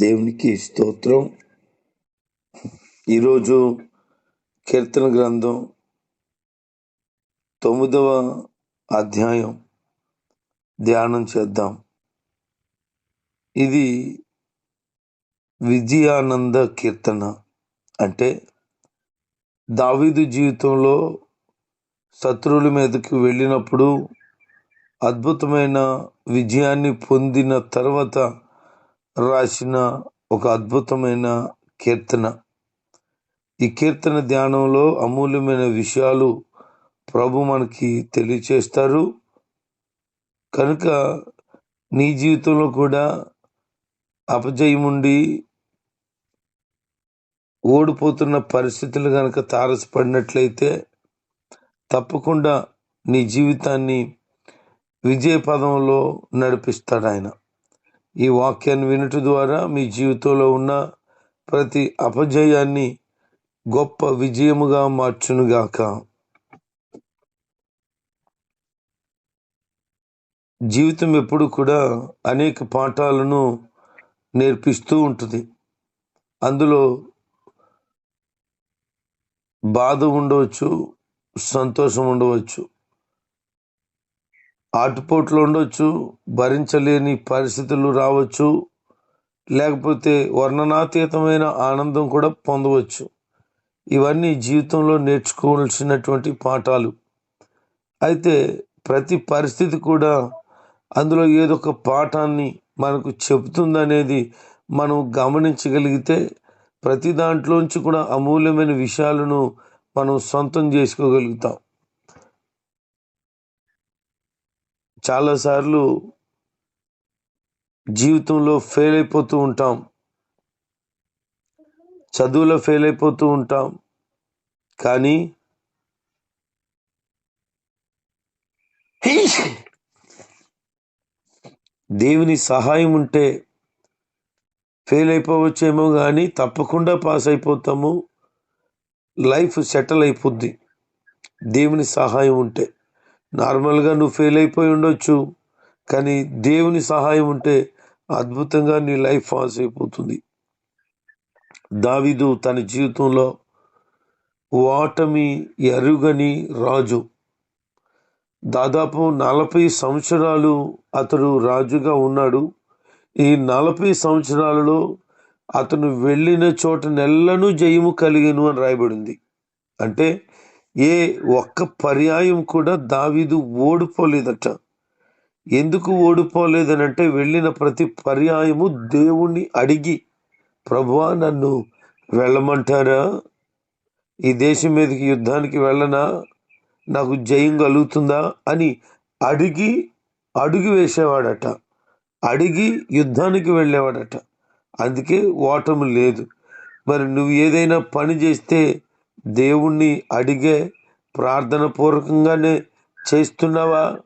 దేవునికి స్తోత్రం. ఈరోజు కీర్తన గ్రంథం తొమ్మిదవ అధ్యాయం ధ్యానం చేద్దాం. ఇది విజయానంద కీర్తన. అంటే దావీదు జీవితంలో శత్రువుల మీదకి వెళ్ళినప్పుడు అద్భుతమైన విజయాన్ని పొందిన తర్వాత రాసిన ఒక అద్భుతమైన కీర్తన. ఈ కీర్తన ధ్యానంలో అమూల్యమైన విషయాలు ప్రభు మనకి తెలియచేస్తారు. కనుక నీ జీవితంలో కూడా అపజయం ఉండి ఓడిపోతున్న పరిస్థితులు కనుక తారసపడినట్లయితే తప్పకుండా నీ జీవితాన్ని విజయ పదంలో నడిపిస్తాడు ఆయన ఈ వాక్యాన్ని వినుట ద్వారా మీ జీవితంలో ఉన్న ప్రతి అపజయాన్ని గొప్ప విజయముగా మార్చునుగాక. జీవితం ఎప్పుడు కూడా అనేక పాఠాలను నేర్పిస్తూ ఉంటుంది. అందులో బాధ ఉండవచ్చు సంతోషం ఉండవచ్చు ఆటుపోట్లు ఉండొచ్చు భరించలేని పరిస్థితులు రావచ్చు లేకపోతే వర్ణనాతీతమైన ఆనందం కూడా పొందవచ్చు. ఇవన్నీ జీవితంలో నేర్చుకోవాల్సినటువంటి పాఠాలు. అయితే ప్రతి పరిస్థితి కూడా అందులో ఏదో ఒక పాఠాన్ని మనకు చెబుతుందనేది మనం గమనించగలిగితే ప్రతి దాంట్లోంచి కూడా అమూల్యమైన విషయాలను మనం సొంతం చేసుకోగలుగుతాం. చాలాసార్లు జీవితంలో ఫెయిల్ అయిపోతూ ఉంటాం. చదువులో ఫెయిల్ అయిపోతూ ఉంటాం. కానీ దేవుని సహాయం ఉంటే ఫెయిల్ అయిపోవచ్చేమో కానీ తప్పకుండా పాస్ అయిపోతాము. లైఫ్ సెటిల్ అయిపోద్ది. దేవుని సహాయం ఉంటే. నార్మల్గా నువ్వు ఫెయిల్ అయిపోయి ఉండొచ్చు. కానీ దేవుని సహాయం ఉంటే అద్భుతంగా నీ లైఫ్ పాస్ అయిపోతుంది. దావిదు తన జీవితంలో ఓటమి ఎరుగని రాజు. దాదాపు నలభై సంవత్సరాలు అతడు రాజుగా ఉన్నాడు. ఈ నలభై సంవత్సరాలలో అతను వెళ్ళిన చోట నెల్లను జయము కలిగిను అని రాయబడింది. అంటే ఏ ఒక్క పర్యాయం కూడా దావీదు ఓడిపోలేదట. ఎందుకు ఓడిపోలేదనంటే వెళ్ళిన ప్రతి పర్యాయము దేవుణ్ణి అడిగి ప్రభువా నన్ను వెళ్ళమంటారా? ఈ దేశం మీదకి యుద్ధానికి వెళ్ళనా? నాకు జయం కలుగుతుందా? అని అడిగి అడుగు వేసేవాడట. అడిగి యుద్ధానికి వెళ్ళేవాడట. అందుకే ఓటము లేదు. మరి నువ్వు ఏదైనా పని చేస్తే దేవుణ్ణి అడిగే ప్రార్థన పూర్వకంగానే చేస్తున్నావా?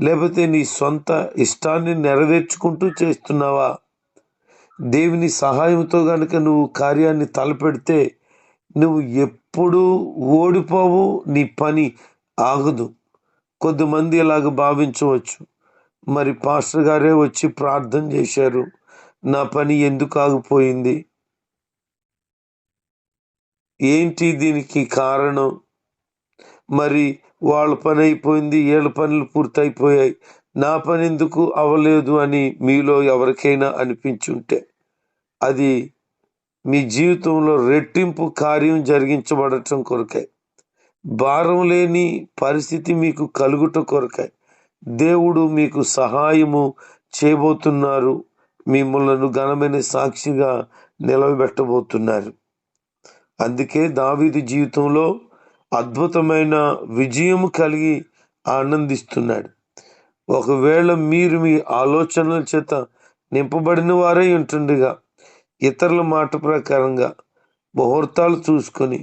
లేకపోతే నీ సొంత ఇష్టాన్ని నెరవేర్చుకుంటూ చేస్తున్నావా? దేవుని సహాయంతో గనుక నువ్వు కార్యాన్ని తలపెడితే నువ్వు ఎప్పుడూ ఓడిపోవు నీ పని ఆగదు. కొద్దిమంది ఇలాగ భావించవచ్చు. మరి పాస్టర్ గారే వచ్చి ప్రార్థన చేశారు. నా పని ఎందుకు ఆగిపోయింది? ఏంటి దీనికి కారణం? మరి వాళ్ళ పని అయిపోయింది ఏళ్ళ పనులు పూర్తయిపోయాయి. నా పని ఎందుకు అవ్వలేదు అని మీలో ఎవరికైనా అనిపించుంటే అది మీ జీవితంలో రెట్టింపు కార్యం జరిగించబడటం కొరకాయ భారం లేని పరిస్థితి మీకు కలుగుట కొరకాయ దేవుడు మీకు సహాయము చేయబోతున్నారు మిమ్మల్ని ఘనమైన సాక్షిగా నిలబెట్టబోతున్నారు. అందుకే దావీదు జీవితంలో అద్భుతమైన విజయం కలిగి ఆనందిస్తున్నాడు. ఒకవేళ మీరు మీ ఆలోచనల చేత నింపబడిన వారే ఉంటుండగా ఇతరుల మాట ప్రకారంగా ముహూర్తాలు చూసుకొని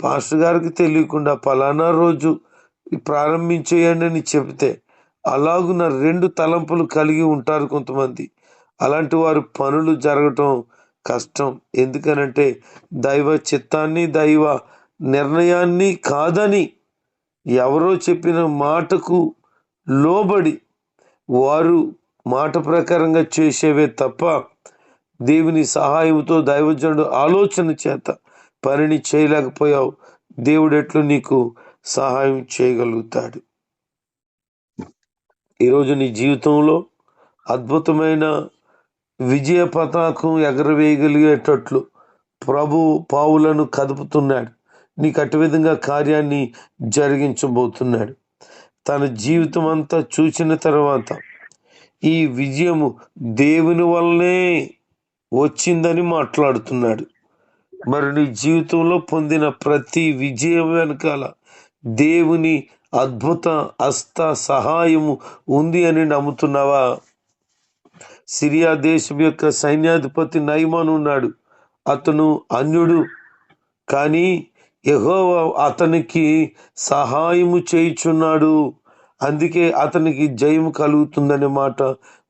పాస్టర్ గారికి తెలియకుండా పలానా రోజు ప్రారంభించేయండి అని చెబితే అలాగున రెండు తలంపులు కలిగి ఉంటారు కొంతమంది. అలాంటి వారు పనులు జరగటం కష్టం. ఎందుకనంటే దైవ చిత్తాన్ని దైవ నిర్ణయాన్ని కాదని ఎవరో చెప్పిన మాటకు లోబడి వారు మాట ప్రకారంగా చేసేవే తప్ప దేవుని సహాయంతో దైవజనుడు ఆలోచన చేత పనిని చేయలేకపోయావు. దేవుడు ఎట్లు నీకు సహాయం చేయగలుగుతాడు. ఈరోజు నీ జీవితంలో అద్భుతమైన విజయ పతాకం ఎగరవేయగలిగేటట్లు ప్రభు పావులను కదుపుతున్నాడు. నీకు అటు విధంగా కార్యాన్ని జరిగించబోతున్నాడు. తన జీవితం అంతా చూసిన తర్వాత ఈ విజయము దేవుని వల్లనే వచ్చిందని మాట్లాడుతున్నాడు. మరి నీ జీవితంలో పొందిన ప్రతి విజయం వెనకాల దేవుని అద్భుత అస్త సహాయము ఉంది అని నమ్ముతున్నావా? సిరియా దేశం యొక్క సైన్యాధిపతి నైమాన్ ఉన్నాడు. అతను అన్యుడు. కానీ యెహోవా అతనికి సహాయము చేయుచున్నాడు. అందుకే అతనికి జయం కలుగుతుందనే మాట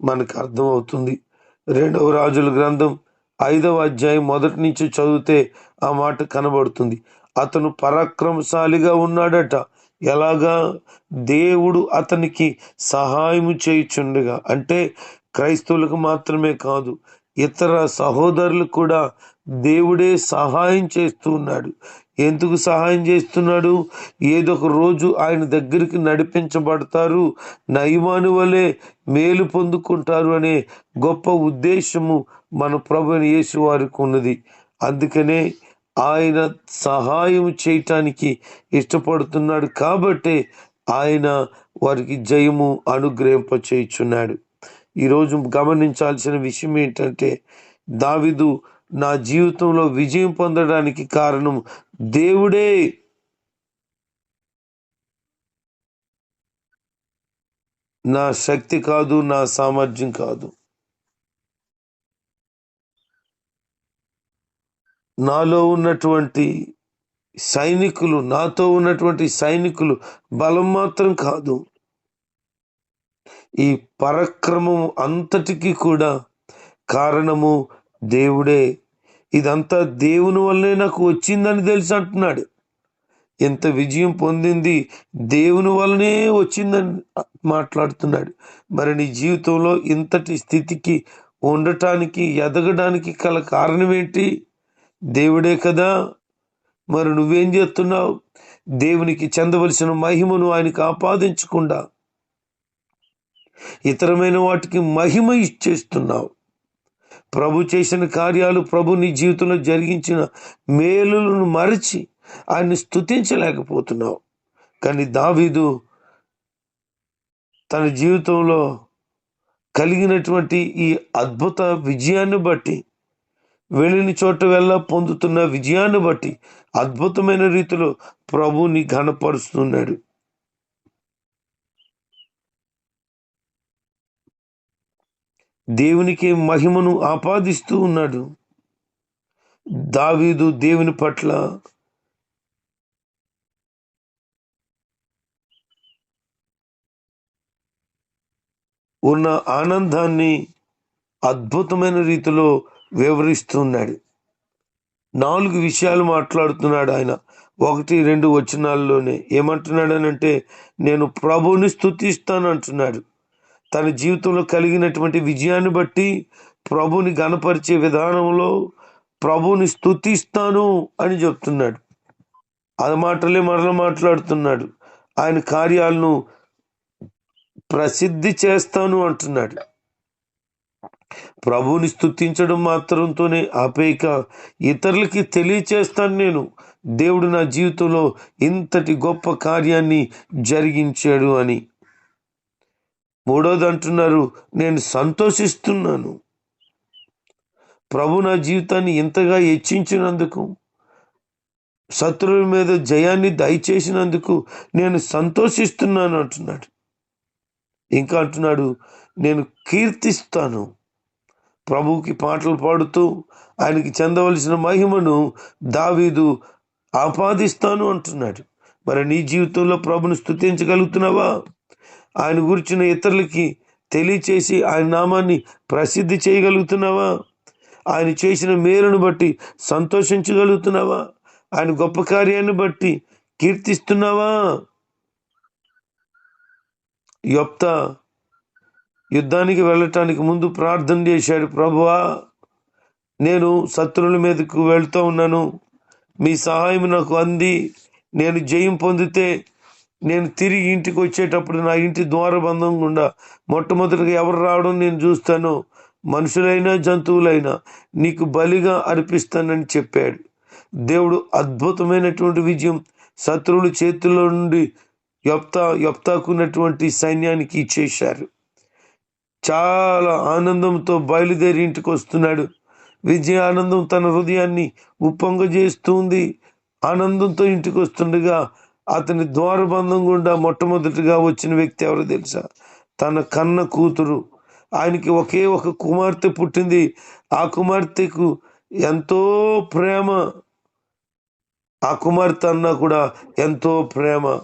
మనకు అర్థమవుతుంది. రెండవ రాజుల గ్రంథం ఐదవ అధ్యాయం మొదటి నుంచి చదివితే ఆ మాట కనబడుతుంది. అతను పరాక్రమశాలిగా ఉన్నాడట. ఎలాగా? దేవుడు అతనికి సహాయము చేయుచుండగా. అంటే క్రైస్తవులకు మాత్రమే కాదు ఇతర సహోదరులకు కూడా దేవుడే సహాయం చేస్తూ ఉన్నాడు. ఎందుకు సహాయం చేస్తున్నాడు? ఏదో ఒక రోజు ఆయన దగ్గరికి నడిపించబడతారు నయమాను వలె మేలు పొందుకుంటారు అనే గొప్ప ఉద్దేశము మన ప్రభు యేసు వారికి ఉన్నది. అందుకనే ఆయన సహాయం చేయటానికి ఇష్టపడుతున్నాడు కాబట్టే ఆయన వారికి జయము అనుగ్రహింప చేయుచున్నాడు ఈరోజు గమనించాల్సిన విషయం ఏంటంటే దావిదు నా జీవితంలో విజయం పొందడానికి కారణం దేవుడే. నా శక్తి కాదు నా సామర్థ్యం కాదు. నాలో ఉన్నటువంటి సైనికులు నాతో ఉన్నటువంటి సైనికులు బలం మాత్రం కాదు. ఈ పరక్రమము అంతటికి కూడా కారణము దేవుడే. ఇదంతా దేవుని వల్లే నాకు వచ్చిందని తెలిసి అంటున్నాడు. ఎంత విజయం పొందింది దేవుని వల్లనే వచ్చిందని మాట్లాడుతున్నాడు. మరి నీ జీవితంలో ఇంతటి స్థితికి ఉండటానికి ఎదగడానికి గల కారణం ఏంటి? దేవుడే కదా. మరి నువ్వేం చేస్తున్నావు? దేవునికి చెందవలసిన మహిమను ఆయనకు ఆపాదించకుండా ఇతరమైన వాటికి మహిమ ఇచ్చేస్తున్నావు. ప్రభు చేసిన కార్యాలు ప్రభు నీ జీవితంలో జరిగించిన మేలులను మరచి ఆయన్ని స్తుతించలేకపోతున్నావు. కానీ దావీదు తన జీవితంలో కలిగినటువంటి ఈ అద్భుత విజయాన్ని బట్టి వెళ్ళిన చోట వెళ్ళ పొందుతున్న విజయాన్ని బట్టి అద్భుతమైన రీతిలో ప్రభుని ఘనపరుస్తున్నాడు. దేవునికి మహిమను ఆపాదిస్తూ ఉన్నాడు. దావీదు దేవుని పట్ల ఉన్న ఆనందాన్ని అద్భుతమైన రీతిలో వివరిస్తున్నాడు. నాలుగు విషయాలు మాట్లాడుతున్నాడు ఆయన. ఒకటి రెండు వచనాల్లోనే ఏమంటున్నాడు అని అంటే నేను ప్రభుని స్థుతిస్తాను అంటున్నాడు. తన జీవితంలో కలిగినటువంటి విజయాన్ని బట్టి ప్రభుని గనపరిచే విధానంలో ప్రభుని స్థుతిస్తాను అని చెప్తున్నాడు. అది మాటలే మరల మాట్లాడుతున్నాడు. ఆయన కార్యాలను ప్రసిద్ధి చేస్తాను అంటున్నాడు. ప్రభుని స్థుతించడం మాత్రంతోనే ఆపేక ఇతరులకి తెలియచేస్తాను నేను. దేవుడు నా జీవితంలో ఇంతటి గొప్ప కార్యాన్ని జరిగించాడు అని. మూడోది అంటున్నారు నేను సంతోషిస్తున్నాను. ప్రభు నా జీవితాన్ని ఇంతగా హెచ్చించినందుకు శత్రువుల మీద జయాన్ని దయచేసినందుకు నేను సంతోషిస్తున్నాను అంటున్నాడు. ఇంకా అంటున్నాడు నేను కీర్తిస్తాను. ప్రభువుకి పాటలు పాడుతూ ఆయనకి చెందవలసిన మహిమను దావీదు ఆపాదిస్తాను అంటున్నాడు. మరి నీ జీవితంలో ప్రభును స్థుతించగలుగుతున్నావా ఆయన గురించిన ఇతరులకి తెలియచేసి ఆయన నామాన్ని ప్రసిద్ధి చేయగలుగుతున్నావా? ఆయన చేసిన మేలును బట్టి సంతోషించగలుగుతున్నావా? ఆయన గొప్ప కార్యాన్ని బట్టి కీర్తిస్తున్నావా? యొప్త యుద్ధానికి వెళ్ళటానికి ముందు ప్రార్థన చేశాడు ప్రభువా నేను శత్రువుల మీదకు వెళ్తూ ఉన్నాను. మీ సహాయం నాకు అంది. నేను జయం పొందితే నేను తిరిగి ఇంటికి వచ్చేటప్పుడు నా ఇంటి ద్వారబంధం గుండా మొట్టమొదటిగా ఎవరు రావడం నేను చూస్తాను. మనుషులైనా జంతువులైనా నీకు బలిగా అర్పిస్తానని చెప్పాడు. దేవుడు అద్భుతమైనటువంటి విజయం శత్రువుల చేతుల్లో నుండి యొప్తా యొప్తాకున్నటువంటి సైన్యానికి ఇచ్చేశారు. చాలా ఆనందంతో బయలుదేరి ఇంటికి వస్తున్నాడు విజయ ఆనందం తన హృదయాన్ని ఉప్పొంగజేస్తుంది ఆనందంతో ఇంటికి వస్తుండగా అతని ద్వారబంధం గుండా మొట్టమొదటిగా వచ్చిన వ్యక్తి ఎవరో తెలుసా? తన కన్న కూతురు. ఆయనకి ఒకే ఒక కుమార్తె పుట్టింది. ఆ కుమార్తెకు ఎంతో ప్రేమ. ఆ కుమార్తె అన్నా కూడా ఎంతో ప్రేమ.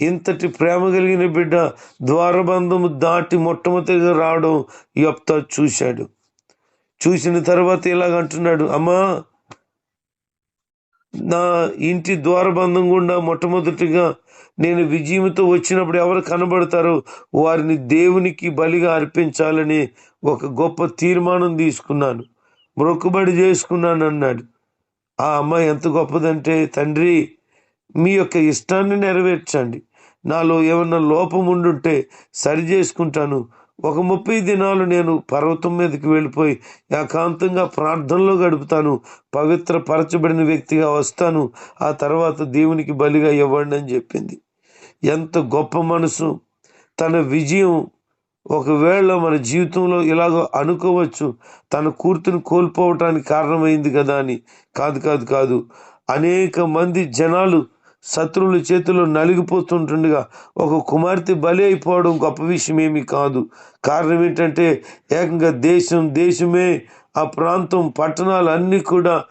ఇంతటి ప్రేమ కలిగిన బిడ్డ ద్వారబంధము దాటి మొట్టమొదటిగా రావడం యొప్త చూశాడు. చూసిన తర్వాత ఇలాగ అంటున్నాడు అమ్మా నా ఇంటి ద్వారబంధం గుండా మొట్టమొదటిగా నేను విజయంతో వచ్చినప్పుడు ఎవరు కనబడతారో వారిని దేవునికి బలిగా అర్పించాలని ఒక గొప్ప తీర్మానం తీసుకున్నాను. మొక్కుబడి చేసుకున్నాను అన్నాడు ఆ అమ్మాయి ఎంత గొప్పదంటే తండ్రి మీ యొక్క ఇష్టాన్ని నెరవేర్చండి. నాలో ఏమన్నా లోపం ఉండుంటే సరి చేసుకుంటాను ఒక ముప్పై దినాలు నేను పర్వతం మీదకి వెళ్ళిపోయి ఏకాంతంగా ప్రార్థనలో గడుపుతాను. పవిత్ర పరచబడిన వ్యక్తిగా వస్తాను. ఆ తర్వాత దేవునికి బలిగా ఇవ్వండి అని చెప్పింది. ఎంత గొప్ప మనసు. తన విజయం ఒకవేళ మన జీవితంలో ఇలాగో అనుకోవచ్చు. తన కూతురు కోల్పోవటానికి కారణమైంది కదా అని. కాదు కాదు కాదు. అనేక మంది జనాలు శత్రువుల చేతిలో నలిగిపోతుంటుండగా ఒక కుమార్తె బలి అయిపోవడం గొప్ప విషయం ఏమీ కాదు. కారణం ఏంటంటే ఏకంగా దేశం దేశమే ఆ ప్రాంతం పట్టణాలు అన్నీ కూడా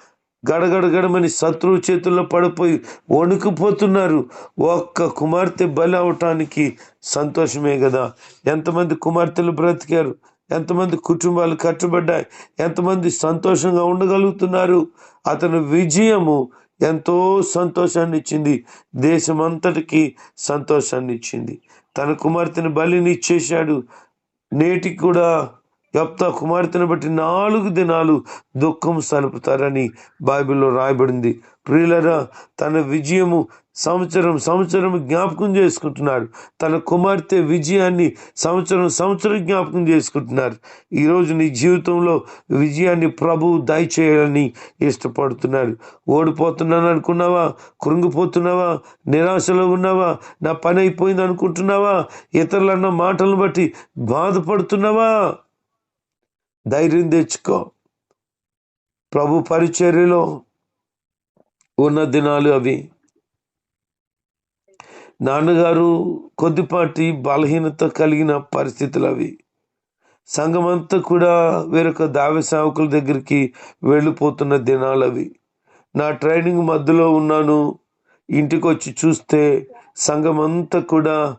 గడగడగడమని శత్రువు చేతుల్లో పడిపోయి వణుకుపోతున్నారు. ఒక్క కుమార్తె బలి అవటానికి సంతోషమే కదా. ఎంతమంది కుమార్తెలు బ్రతికారు? ఎంతమంది కుటుంబాలు కట్టుబడ్డాయి? ఎంతమంది సంతోషంగా ఉండగలుగుతున్నారు? అతని విజయము ఎంతో సంతోషాన్ని ఇచ్చింది దేశమంతటికి సంతోషాన్ని ఇచ్చింది తన కుమార్తెను బలిని ఇచ్చేశాడు నేటికి కూడా యప్తా కుమార్తెను బట్టి నాలుగు దినాలు దుఃఖం సలుపుతారని బైబిల్లో రాయబడింది. ప్రియులరా తన విజయము సంవత్సరం సంవత్సరం జ్ఞాపకం చేసుకుంటున్నాడు తన కుమార్తె విజయాన్ని సంవత్సరం సంవత్సరం జ్ఞాపకం చేసుకుంటున్నారు. ఈరోజు నీ జీవితంలో విజయాన్ని ప్రభు దయచేయాలని ఇష్టపడుతున్నాడు ఓడిపోతున్నాను అనుకున్నావా? కృంగిపోతున్నావా? నిరాశలో ఉన్నావా? నా పని అయిపోయింది అనుకుంటున్నావా? ఇతరులన్న మాటలను బట్టి బాధపడుతున్నావా? ధైర్యం తెచ్చుకో. ప్రభు పరిచర్యలో ఉన్న దినాలు అవి. నాన్నగారు కొద్దిపాటి బలహీనత కలిగిన పరిస్థితులు అవి. సంఘమంతా కూడా వేరొక దావ సేవకుల దగ్గరికి వెళ్ళిపోతున్న దినాలు అవి. నా ట్రైనింగ్ మధ్యలో ఉన్నాను. ఇంటికి వచ్చి చూస్తే సంఘమంతా కూడా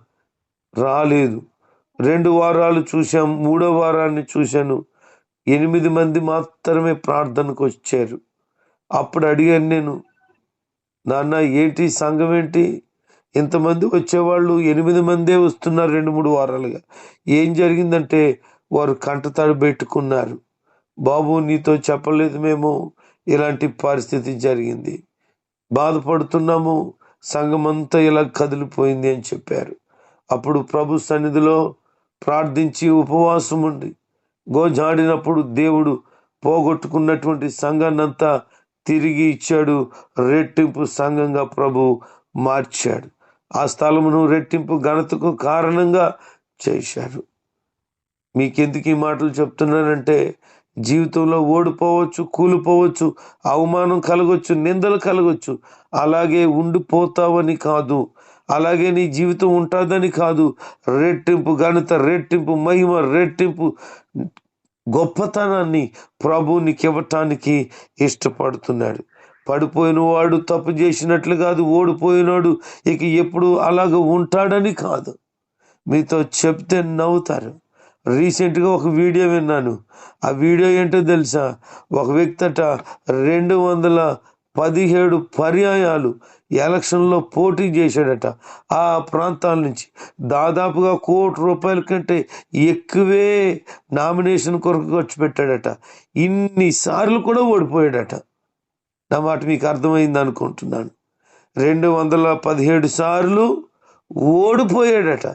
రాలేదు. రెండు వారాలు చూశాం మూడో వారాన్ని చూశాను. ఎనిమిది మంది మాత్రమే ప్రార్థనకు వచ్చారు. అప్పుడు అడిగాను నేను నాన్న ఏంటి సంఘం ఏంటి? ఇంతమంది వచ్చేవాళ్ళు ఎనిమిది మందే వస్తున్నారు రెండు మూడు వారాలుగా. ఏం జరిగిందంటే వారు కంటతడి పెట్టుకున్నారు. బాబు నీతో చెప్పలేదు మేము. ఇలాంటి పరిస్థితి జరిగింది. బాధపడుతున్నాము. సంఘమంతా ఇలా కదిలిపోయింది అని చెప్పారు. అప్పుడు ప్రభు సన్నిధిలో ప్రార్థించి ఉపవాసం ఉండి గోజాడినప్పుడు దేవుడు పోగొట్టుకున్నటువంటి సంఘాన్నంతా తిరిగి ఇచ్చాడు. రెట్టింపు సంఘంగా ప్రభు మార్చాడు. ఆ స్థలమును రెట్టింపు ఘనతకు కారణంగా చేశారు మీకెందుకు ఈ మాటలు చెప్తున్నానంటే జీవితంలో ఓడిపోవచ్చు కూలిపోవచ్చు అవమానం కలగొచ్చు నిందలు కలగొచ్చు అలాగే ఉండిపోతావని కాదు. అలాగే నీ జీవితం ఉంటుందని కాదు. రెట్టింపు ఘనత రెట్టింపు మహిమ రెట్టింపు గొప్పతనాన్ని ప్రభు నీకివ్వటానికి ఇష్టపడుతున్నాడు. పడిపోయిన వాడు తప్పు చేసినట్లు కాదు ఓడిపోయినాడు ఇక ఎప్పుడు అలాగ ఉంటాడని కాదు. మీతో చెప్తే నవ్వుతారు. రీసెంట్గా ఒక వీడియో విన్నాను. ఆ వీడియో ఏంటో తెలుసా? ఒక వ్యక్తి అట రెండు వందల పదిహేడు పర్యాయాలు ఎలక్షన్లో పోటీ చేశాడట. ఆ ప్రాంతాల నుంచి దాదాపుగా కోటి రూపాయల కంటే ఎక్కువే నామినేషన్ కొరకు ఖర్చు పెట్టాడట. ఇన్నిసార్లు కూడా ఓడిపోయాడట. నా మాట మీకు అర్థమైంది అనుకుంటున్నాను. రెండు వందల పదిహేడు సార్లు ఓడిపోయాడట.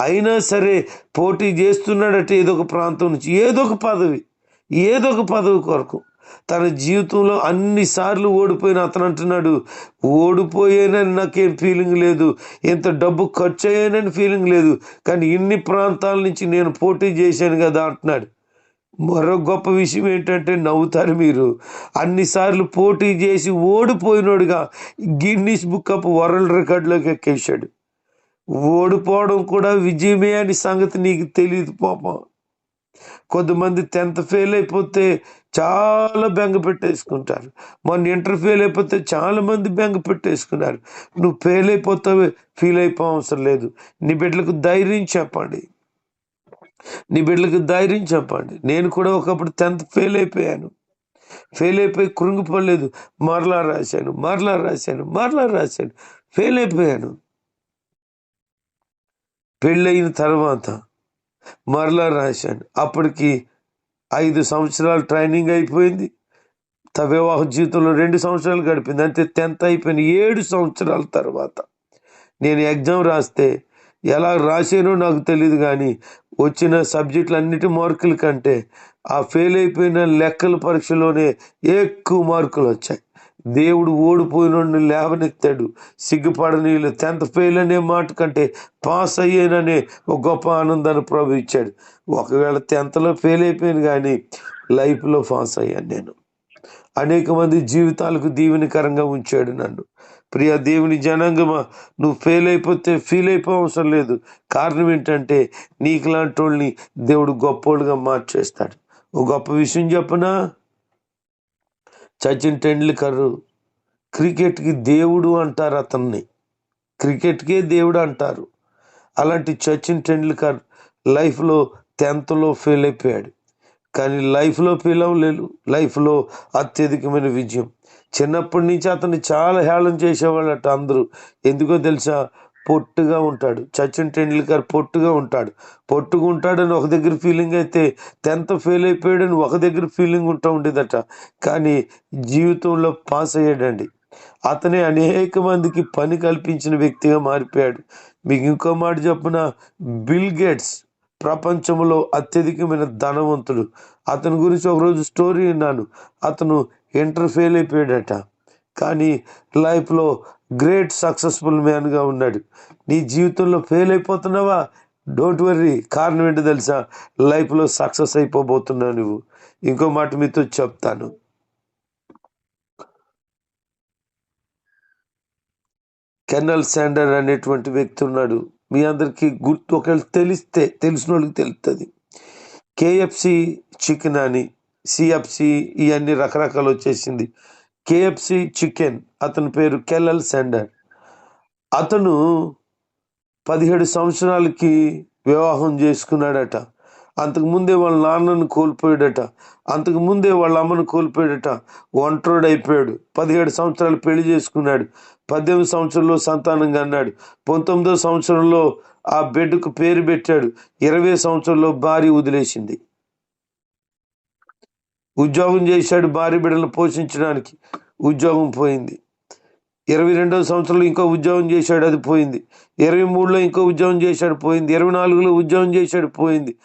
అయినా సరే పోటీ చేస్తున్నాడట ఏదో ఒక ప్రాంతం నుంచి ఏదో ఒక పదవి ఏదో ఒక పదవి కొరకు. తన జీవితంలో అన్నిసార్లు ఓడిపోయిన అతను అంటున్నాడు ఓడిపోయానని నాకేం ఫీలింగ్ లేదు. ఇంత డబ్బు ఖర్చు అయ్యానని ఫీలింగ్ లేదు. కానీ ఇన్ని ప్రాంతాల నుంచి నేను పోటీ చేశాను కదా అంటున్నాడు. మరో గొప్ప విషయం ఏంటంటే నవ్వుతారు మీరు. అన్నిసార్లు పోటీ చేసి ఓడిపోయినోడుగా గిన్నీస్ బుక్ ఆఫ్ వరల్డ్ రికార్డులోకి ఎక్కేశాడు. ఓడిపోవడం కూడా విజయమే అని సంగతి నీకు తెలియదు పాపం. కొంతమంది టెన్త్ ఫెయిల్ అయిపోతే చాలా బెంగ పెట్టేసుకుంటారు. మొన్న ఇంటర్ ఫెయిల్ అయిపోతే చాలా మంది బెంగ పెట్టేసుకున్నారు. నువ్వు ఫెయిల్ అయిపోతావే ఫీల్ అయిపో అవసరం లేదు. నీ బిడ్డలకు ధైర్యం చెప్పండి. నీ బిడ్డలకు ధైర్యం చెప్పండి. నేను కూడా ఒకప్పుడు టెన్త్ ఫెయిల్ అయిపోయాను. ఫెయిల్ అయిపోయి కృంగిపోలేదు మరలా రాశాను మరలా రాశాను మరలా రాశాను. ఫెయిల్ అయిపోయాను. పెళ్ళయిన తర్వాత మరలా రాశాను. అప్పటికి ఐదు సంవత్సరాలు ట్రైనింగ్ అయిపోయింది. త వివాహ జీవితంలో రెండు సంవత్సరాలు గడిపింది. అంటే టెన్త్ అయిపోయిన ఏడు సంవత్సరాల తర్వాత నేను ఎగ్జామ్ రాస్తే ఎలా రాసానో నాకు తెలియదు కానీ వచ్చిన సబ్జెక్టులన్నిటి మార్కుల కంటే ఆ ఫెయిల్ అయిపోయిన లెక్కల పరీక్షలోనే ఎక్కువ మార్కులు వచ్చాయి. దేవుడు ఓడిపోయిన లేవనెత్తాడు. సిగ్గుపడని టెన్త్ ఫెయిల్ అనే మాట కంటే పాస్ అయ్యాననే ఒక గొప్ప ఆనందాన్ని ప్రభు ఇచ్చాడు. ఒకవేళ టెన్త్లో ఫెయిల్ అయిపోయాను కానీ లైఫ్లో పాస్ అయ్యాను నేను. అనేక మంది జీవితాలకు దీవెనకరంగా ఉంచాడు నన్ను. ప్రియ దేవుని జనాంగమా నువ్వు ఫెయిల్ అయిపోతే ఫీల్ అయిపో అవసరం లేదు. కారణం ఏంటంటే నీకు లాంటి వాళ్ళని దేవుడు గొప్పోళ్ళుగా మార్చేస్తాడు. ఒక గొప్ప విషయం చెప్పనా? సచిన్ టెండూల్కర్ క్రికెట్కి దేవుడు అంటారు అతన్ని. క్రికెట్కే దేవుడు అంటారు. అలాంటి సచిన్ టెండూల్కర్ లైఫ్లో టెన్త్లో ఫెయిల్ అయిపోయాడు. కానీ లైఫ్లో ఫెయిల్ అవ్వలేదు లైఫ్లో అత్యధికమైన విజయం. చిన్నప్పటి నుంచి అతన్ని చాలా హేళన చేసేవాళ్ళట అందరూ. ఎందుకో తెలుసా? పొట్టుగా ఉంటాడు. సచిన్ టెండూల్కర్ పొట్టుగా ఉంటాడు. పొట్టుగా ఉంటాడని ఒక దగ్గర ఫీలింగ్ అయితే టెన్త్ ఫెయిల్ అయిపోయాడని ఒక దగ్గర ఫీలింగ్ ఉంటా ఉండేదట. కానీ జీవితంలో పాస్ అయ్యాడండి. అతనే అనేక మందికి పని కల్పించిన వ్యక్తిగా మారిపోయాడు. మీకు ఇంకో మాట చెప్పిన బిల్ గేట్స్ ప్రపంచంలో అత్యధికమైన ధనవంతుడు. అతని గురించి ఒకరోజు స్టోరీ విన్నాను. అతను ఇంటర్ ఫెయిల్ అయిపోయాడట. కానీ లైఫ్లో గ్రేట్ సక్సెస్ఫుల్ మ్యాన్గా ఉన్నాడు. నీ జీవితంలో ఫెయిల్ అయిపోతున్నావా? డోంట్ వర్రీ కారణం ఏంటో తెలుసా? లైఫ్లో సక్సెస్ అయిపోబోతున్నావు నువ్వు. ఇంకో మాట మీతో చెప్తాను. కెన్నల్ శాండర్ అనేటువంటి వ్యక్తి ఉన్నాడు. మీ అందరికీ గుర్తు ఒకవేళ తెలిస్తే తెలిసిన వాళ్ళకి తెలుస్తుంది కేఎఫ్సి చికెన్ అని సిఎఫ్సి ఇవన్నీ రకరకాలు వచ్చేసింది. KFC chicken. అతని పేరు కెల్లల్ సెండర్ అతను పదిహేడు సంవత్సరాలకి వివాహం చేసుకున్నాడట. అంతకు ముందే వాళ్ళ నాన్నను కోల్పోయాడట. అంతకు ముందే వాళ్ళ అమ్మను కోల్పోయాడట. ఒంటరోడు అయిపోయాడు. పదిహేడు సంవత్సరాలు పెళ్ళి చేసుకున్నాడు. పద్దెనిమిది సంవత్సరంలో సంతానంగా అన్నాడు. పంతొమ్మిదో సంవత్సరంలో ఆ బిడ్డకు పేరు పెట్టాడు. ఇరవై సంవత్సరంలో భార్య వదిలేసింది. ఉద్యోగం చేశాడు భార్య బిడ్డలను పోషించడానికి. ఉద్యోగం పోయింది. ఇరవై రెండవ సంవత్సరంలో ఇంకో ఉద్యోగం చేశాడు అది పోయింది. ఇరవై మూడులో ఇంకో ఉద్యోగం చేశాడు పోయింది. ఇరవై నాలుగులో ఉద్యోగం చేశాడు పోయింది.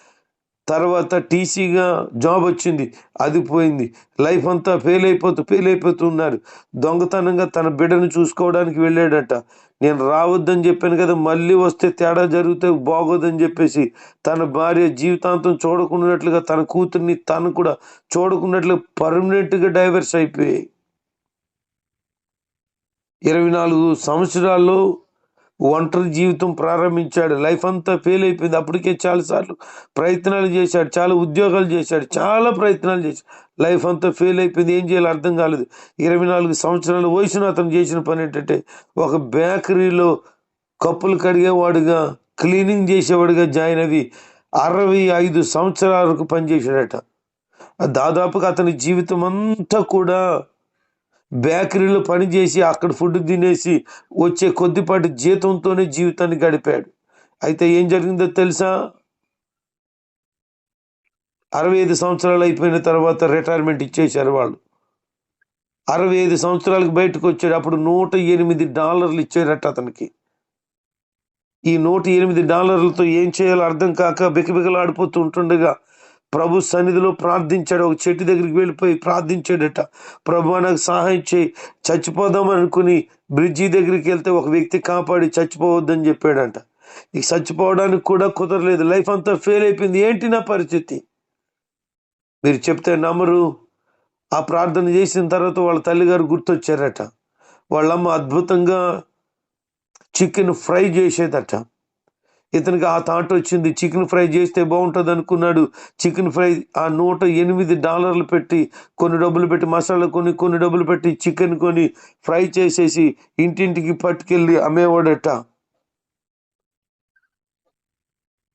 తర్వాత టీసీగా జాబ్ వచ్చింది. అది పోయింది. లైఫ్ అంతా ఫెయిల్ అయిపోతూ ఫెయిల్ అయిపోతున్నారు దొంగతనంగా తన బిడ్డను చూసుకోవడానికి వెళ్ళాడట. నేను రావద్దని చెప్పాను కదా మళ్ళీ వస్తే తేడా జరిగితే బాగోదని చెప్పేసి తన భార్య జీవితాంతం చూడకున్నట్లుగా తన కూతుర్ని తను కూడా చూడకున్నట్లు పర్మనెంట్గా డైవర్స్ అయిపోయాయి. ఇరవై నాలుగు సంవత్సరాల్లో ఒంటరి జీవితం ప్రారంభించాడు. లైఫ్ అంతా ఫెయిల్ అయిపోయింది. అప్పటికే చాలాసార్లు ప్రయత్నాలు చేశాడు. చాలా ఉద్యోగాలు చేశాడు. చాలా ప్రయత్నాలు చేశాడు. లైఫ్ అంతా ఫెయిల్ అయిపోయింది. ఏం చేయాలో అర్థం కాలేదు. ఇరవై నాలుగు సంవత్సరాల వయసున అతను చేసిన పని ఏంటంటే ఒక బేకరీలో కప్పులు కడిగేవాడుగా క్లీనింగ్ చేసేవాడుగా జాయిన్ అవి అరవై ఐదు సంవత్సరాల వరకు పనిచేశాడట. దాదాపుగా అతని జీవితం అంతా కూడా బేకరీలో పనిచేసి అక్కడ ఫుడ్ తినేసి వచ్చే కొద్దిపాటి జీతంతోనే జీవితాన్ని గడిపాడు. అయితే ఏం జరిగిందో తెలుసా? అరవై ఐదు సంవత్సరాలు అయిపోయిన తర్వాత రిటైర్మెంట్ ఇచ్చేశారు వాళ్ళు. అరవై ఐదు సంవత్సరాలకు బయటకు వచ్చాడు. అప్పుడు నూట ఎనిమిది డాలర్లు ఇచ్చారట అతనికి. ఈ నూట ఎనిమిది డాలర్లతో ఏం చేయాలో అర్థం కాక బికబికలాడిపోతూ ఉంటుండగా ప్రభు సన్నిధిలో ప్రార్థించాడు. ఒక చెట్టు దగ్గరికి వెళ్ళిపోయి ప్రార్థించాడట. ప్రభు నాకు సహాయం చేయి. చచ్చిపోదాం అనుకుని బ్రిడ్జి దగ్గరికి వెళ్తే ఒక వ్యక్తి కాపాడి చచ్చిపోవద్దని చెప్పాడంట. ఇక చచ్చిపోవడానికి కూడా కుదరలేదు. లైఫ్ అంతా ఫెయిల్ అయిపోయింది. ఏంటి నా పరిస్థితి? మీరు చెప్తే నమ్మరు. ఆ ప్రార్థన చేసిన తర్వాత వాళ్ళ తల్లిగారు గుర్తొచ్చారట. వాళ్ళమ్మ అద్భుతంగా చికెన్ ఫ్రై చేసేదట. ఇతనికి ఆ థాట్ వచ్చింది చికెన్ ఫ్రై చేస్తే బాగుంటుంది అనుకున్నాడు చికెన్ ఫ్రై ఆ నూట ఎనిమిది డాలర్లు పెట్టి కొన్ని డబ్బులు పెట్టి మసాలా కొని కొన్ని డబ్బులు పెట్టి చికెన్ కొని ఫ్రై చేసేసి ఇంటింటికి పట్టుకెళ్ళి అమ్మేవాడట.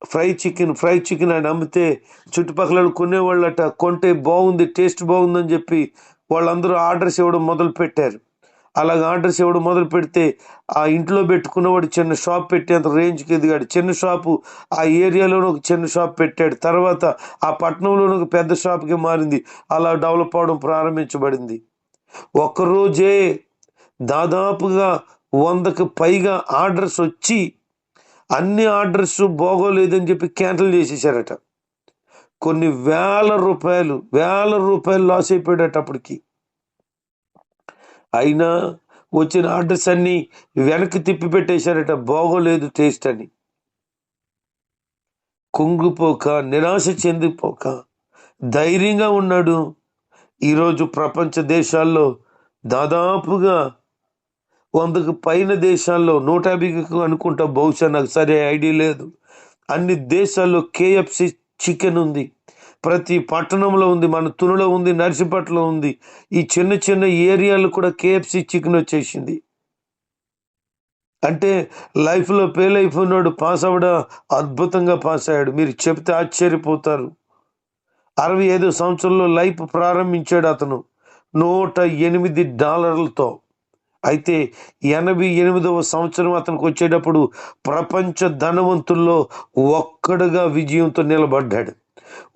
ఫ్రై చికెన్ ఫ్రై చికెన్ ఆయన అమ్మితే చుట్టుపక్కల కొనేవాళ్ళట. కొంటే బాగుంది టేస్ట్ బాగుందని చెప్పి వాళ్ళందరూ ఆర్డర్స్ ఇవ్వడం మొదలు పెట్టారు అలాగ ఆర్డర్స్ ఇవ్వడం మొదలు పెడితే ఆ ఇంట్లో పెట్టుకున్నవాడు చిన్న షాప్ పెట్టేంత రేంజ్కి ఎదిగాడు. చిన్న షాపు ఆ ఏరియాలోనూ ఒక చిన్న షాప్ పెట్టాడు. తర్వాత ఆ పట్టణంలోనే ఒక పెద్ద షాప్కి మారింది. అలా డెవలప్ అవడం ప్రారంభించబడింది. ఒక్కరోజే దాదాపుగా వందకు పైగా ఆర్డర్స్ వచ్చి అన్ని ఆర్డర్స్ బాగోలేదని చెప్పి క్యాన్సిల్ చేసేసారట. కొన్ని వేల రూపాయలు వేల రూపాయలు లాస్ అయిపోయాడట అప్పటికి. అయినా వచ్చిన ఆర్డర్స్ అన్ని వెనక్కి తిప్పి పెట్టేశారట బాగోలేదు టేస్ట్ అని. కుంగిపోక నిరాశ చెందిపోక ధైర్యంగా ఉన్నాడు. ఈరోజు ప్రపంచ దేశాల్లో దాదాపుగా వందకు పైన దేశాల్లో నూట యాభైకి అనుకుంటా బహుశా నాకు సరే ఐడియా లేదు. అన్ని దేశాల్లో కేఎఫ్సి చికెన్ ఉంది. ప్రతి పట్టణంలో ఉంది మన తునులో ఉంది నర్సిపట్లో ఉంది. ఈ చిన్న చిన్న ఏరియాలో కూడా కేఎఫ్సి చికెన్ వచ్చేసింది. అంటే లైఫ్లో ఫెయిల్ అయిపోయినాడు పాస్ అవ్వడం అద్భుతంగా పాస్ అయ్యాడు. మీరు చెప్తే ఆశ్చర్యపోతారు. అరవై ఐదు సంవత్సరంలో లైఫ్ ప్రారంభించాడు అతను. నూట ఎనిమిది డాలర్లతో. అయితే ఎనభై ఎనిమిదవ సంవత్సరం అతనికి వచ్చేటప్పుడు ప్రపంచ ధనవంతుల్లో ఒక్కడుగా విజయంతో నిలబడ్డాడు.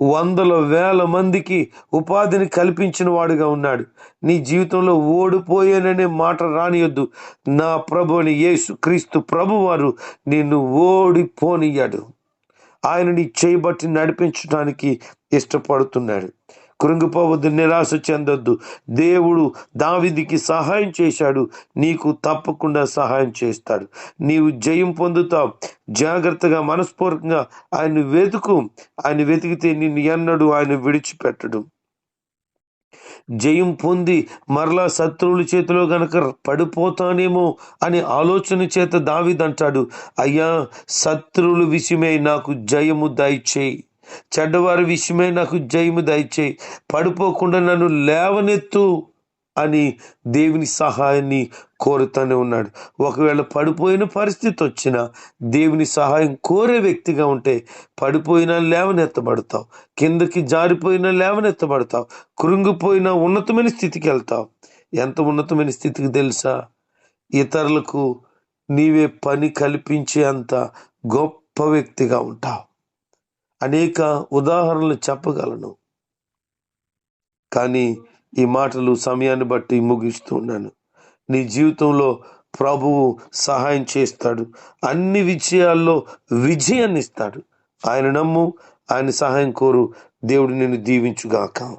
వందల వేల మందికి ఉపాధిని కల్పించిన వాడుగా ఉన్నాడు. నీ జీవితంలో ఓడిపోయాననే మాట రానియొద్దు. నా ప్రభు అని యేసు క్రీస్తు ప్రభువారు నిన్ను ఓడిపోనియ్యాడు. ఆయన నీ చేయబట్టి నడిపించడానికి ఇష్టపడుతున్నాడు. కృంగిపోవద్దు నిరాశ చెందొద్దు. దేవుడు దావిదికి సహాయం చేశాడు. నీకు తప్పకుండా సహాయం చేస్తాడు. నీవు జయం పొందుతావు. జాగ్రత్తగా మనస్పూర్వకంగా ఆయన వెతుకు. ఆయన వెతికితే నిన్ను ఎన్నడు ఆయన విడిచిపెట్టడు. జయం పొంది మరలా శత్రువుల చేతిలో గనక పడిపోతానేమో అనే ఆలోచన చేత దావిదంటాడు. అయ్యా శత్రువుల విషయమై నాకు జయము దయచేయి. చెడ్డవారి విషయమై నాకు జయము దయచేయి. పడిపోకుండా నన్ను లేవనెత్తు అని దేవుని సహాయాన్ని కోరుతూనే ఉన్నాడు. ఒకవేళ పడిపోయిన పరిస్థితి వచ్చినా దేవుని సహాయం కోరే వ్యక్తిగా ఉంటే పడిపోయినా లేవనెత్తబడతావు. కిందకి జారిపోయినా లేవనెత్తబడతావు. కృంగిపోయినా ఉన్నతమైన స్థితికి వెళ్తావు. ఎంత ఉన్నతమైన స్థితికి తెలుసా? ఇతరులకు నీవే పని కల్పించే అంత గొప్ప వ్యక్తిగా ఉంటావు. అనేక ఉదాహరణలు చెప్పగలను. కానీ ఈ మాటలు సమయాన్ని బట్టి ముగిస్తూ ఉన్నాను. నీ జీవితంలో ప్రభువు సహాయం చేస్తాడు. అన్ని విషయాల్లో విజయాన్ని ఇస్తాడు ఆయన నమ్ము ఆయన సహాయం కోరు దేవుడు నిన్ను దీవించుగాక.